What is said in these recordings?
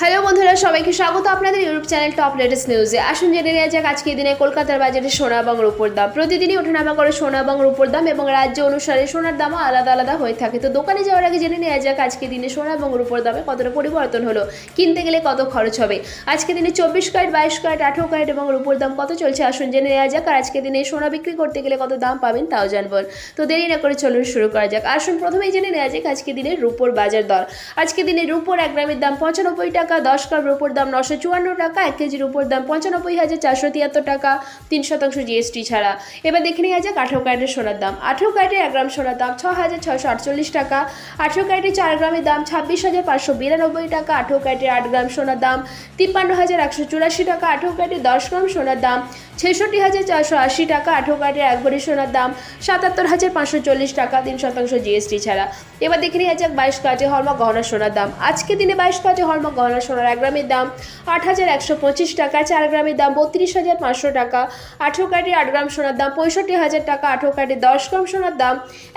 Hello বন্ধুরা, সবাইকে স্বাগত আপনাদের ইউটিউব চ্যানেল টপ লেটেস্ট নিউজে আসুন জেনে নেওয়া যাক আজকে দিনে কলকাতার বাজারে সোনা এবং রূপোর দাম। প্রতিদিনই ওঠানামা করে সোনা এবং রূপোর দাম এবং রাজ্য অনুসারে সোনার দামও আলাদা আলাদা হয়ে থাকে। তো দোকানে যাওয়ার আগে জেনে নেওয়া যাক আজকে দিনে সোনা এবং রূপোর দামে কতটা পরিবর্তন হলো। কিনতে গেলে কত খরচ হবে? আজকে দিনে চব্বিশ কার্ড বাইশ ক্যারেট, আঠেরো কার্ড এবং রূপোর দাম কত চলছে? আসুন জেনে নেওয়া যাক। আর আজকে দিনে সোনা বিক্রি করতে গেলে কত দাম পাবেন তাও জানবেন তো দেরি না করে চলুন শুরু করা যাক। আসুন প্রথমেই জেনে নেওয়া যাক আজকে দিনে রূপোর বাজার দর। আজকে দিনে রূপোর এক গ্রামের দাম পঁচানব্বই টাকা দশ গ্রাম উপর দাম নশো চুয়ান্ন টাকা, এক কেজির উপর দাম পঁচানব্বই হাজার চারশো তিয়াত্তর টাকা, তিন শতাংশ জিএসটি ছাড়া। এবার দেখে নেওয়া যাক আঠেরো ক্যারেটের সোনার দাম। আঠেরো ক্যারেটের এক গ্রাম সোনার দাম ছ হাজার ছশো আটচল্লিশ টাকা, আঠেরো ক্যারেটের চার গ্রামের দাম ছাব্বিশ হাজার পাঁচশো বিরানব্বই টাকা, আঠেরো ক্যারেটের আট গ্রাম সোনার দাম তিপ্পান্ন হাজার একশো চুরাশি টাকা, আঠেরো ক্যারেটের দশ গ্রাম সোনার দাম ছেষট্টি হাজার চারশো আশি টাকা, আঠেরো ক্যারেটের এক ভরি সোনার দাম সাতাত্তর হাজার পাঁচশো চল্লিশ টাকা তিন শতাংশ জিএসটি ছাড়া। এবার দেখে নেওয়া যাক বাইশ কাটে হলমা গহনা সোনার দাম। আজকে দিনে বাইশ কাটে হলমা গহনা সোনার এক গ্রামের দাম আট হাজার একশো পঁচিশ টাকা, চার গ্রামের দাম বত্রিশ হাজার পাঁচশো টাকা, আঠেরো কাটে আট গ্রাম সোনার দাম পঁয়ষট্টি হাজার টাকা, আঠেরো কাটে দশ গ্রাম সোনার দাম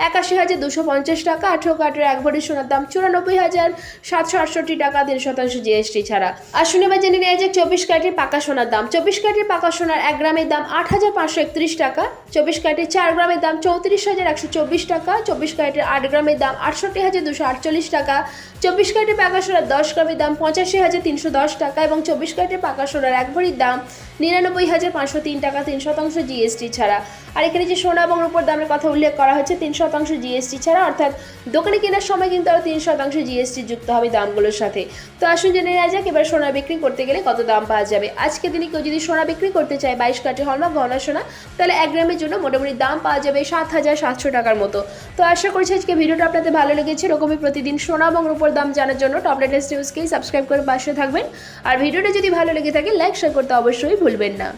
একাশি হাজার দুশো পঞ্চাশ টাকা, আঠেরো কাটের এক ভরি সোনার দাম চুরানব্বই হাজার সাতশো আটষট্টি টাকা তিন শতাংশ জিএসটি ছাড়া। আসুন এবার জেনে নেওয়া যাক চব্বিশ কাটের পাকা সোনার দাম। চব্বিশ কাটের পাকা সোনার এক গ্রামের দাম আট হাজার পাঁচশো একত্রিশ টাকা, চব্বিশ ক্যারেটের চার গ্রামের দাম চৌত্রিশ হাজার একশো চব্বিশ টাকা, চব্বিশ ক্যারেটের আট গ্রামের দাম আটষট্টি হাজার দুশো আটচল্লিশ টাকা, চব্বিশ ক্যারেটের পাকা সোনার দশ গ্রামের দাম পঁচাশি হাজার তিনশো দশ টাকা এবং চব্বিশ ক্যারেটের পাকা সোনার এক ভরির দাম নিরানব্বই হাজার পাঁচশো তিন টাকা তিন শতাংশ জিএসটি ছাড়া। আর এখানে যে সোনা এবং রূপোর দামের কথা উল্লেখ করা হচ্ছে তিন শতাংশ জিএসটি ছাড়া, অর্থাৎ দোকানে কেনার সময় কিন্তু আরও তিন শতাংশ জিএসটি যুক্ত হবে দামগুলোর সাথে। তো আসুন জেনে নেওয়া যাক, এবার সোনা বিক্রি করতে গেলে কত দাম পাওয়া যাবে। আজকে দিনে কেউ যদি সোনা বিক্রি করতে চায়, বাইশ কাঠে হলমার্ক, গহনা, সোনা, তাহলে এক গ্রামের জন্য মোটামুটি দাম পাওয়া যাবে সাত হাজার সাতশো টাকার মতো। তো আশা করছি আজকে ভিডিওটা আপনাদের ভালো লেগেছে। এরকমই প্রতিদিন সোনা এবং রূপোর দাম জানার জন্য টপ লেটেস্ট নিউজকেই সাবস্ক্রাইব করে পাশে থাকবেন। আর ভিডিওটা যদি ভালো লেগে থাকে লাইক শেয়ার করতে অবশ্যই ভুলবেন না।